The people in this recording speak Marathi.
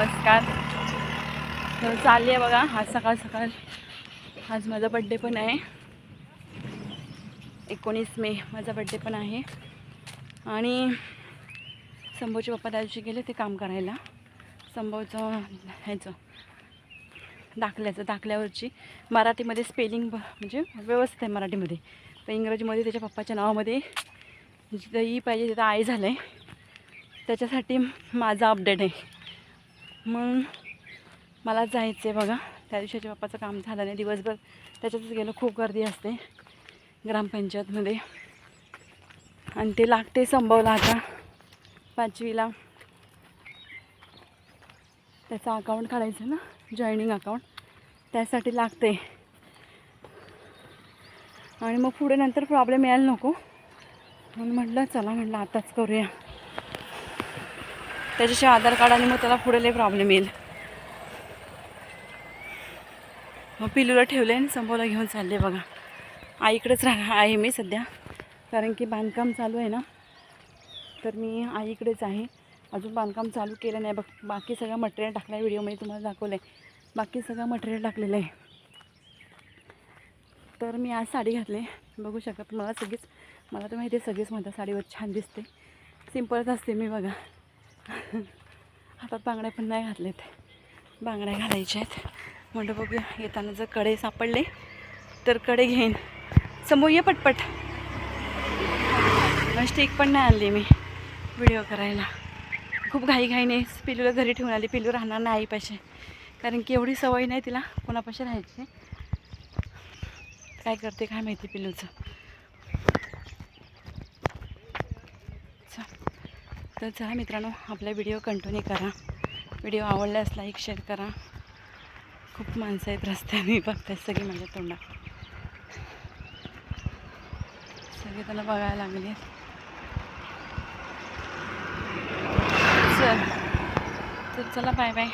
नमस्कार. तर चालली आहे बघा. आज सकाळ सकाळ. आज माझा बड्डे पण आहे. एकोणीस मे माझा बड्डे पण आहे. आणि संभवचे पप्पा त्या दिवशी गेले ते काम करायला. संभवचं ह्याचं दाखल्याचं दाखल्यावरची. मराठीमध्ये स्पेलिंग म्हणजे व्यवस्थित आहे मराठीमध्ये. तर इंग्रजीमध्ये त्याच्या पप्पाच्या नावामध्ये जिथं ई पाहिजे तिथं आई झालं आहे त्याच्यासाठी माझा अपडेट आहे. मग मला जायचं आहे बघा. त्या दिवशीचे बाप्पाचं काम झालं नाही दिवसभर त्याच्यातच गेलं. खूप गर्दी असते ग्रामपंचायतमध्ये. आणि ते लागते संभवला आता पाचवीला. त्याचं अकाउंट काढायचं ना जॉईनिंग अकाउंट त्यासाठी लागते. आणि मग पुढे नंतर प्रॉब्लेम यायला नको. म्हणून म्हटलं चला म्हटलं आताच करूया. त्याच्याशिवाय आधार कार्ड आणि मग त्याला पुढे लई प्रॉब्लेम येईल. मग पिलूला ठेवले आणि संभवला घेऊन चालले बघा. आईकडेच राहा आहे मी सध्या. कारण की बांधकाम चालू आहे ना. तर मी आईकडेच आहे. अजून बांधकाम चालू केलं नाही. बघ बाकी सगळं मटेरियल टाकलं आहे व्हिडिओमध्ये तुम्हाला दाखवलं आहे बाकी सगळं मटेरियल टाकलेलं आहे. तर मी आज साडी घातली. बघू शकत मला सगळीच मला तर माहिती आहे सगळीच म्हणतात साडीवर छान दिसते. सिम्पलच असते मी बघा. हातात बांगड्या पण नाही घातलेत. बांगड्या घालायच्या आहेत. म्हणलं बघूया येताना जर कडे सापडले तर कडे घेईन. समोर ये पटपट. स्टिक पण नाही आणली मी. व्हिडिओ करायला. खूप घाईघाईने पिलूला घरी ठेवून आली. पिलू राहणार नाही आईपाशी कारण की एवढी सवय नाही तिला. कोणापाशी राहायची काय करते काय माहिती पिलूचं. चल. तर चला मित्रांनो आपला व्हिडिओ कंटिन्यू करा. व्हिडिओ आवडल्यास लाईक शेअर करा. खूप माणसं आहेत रस्त्याने बघताय सगळी माझ्या तोंडात. सगळे त्याला बघायला लागले चल. तर चला बाय बाय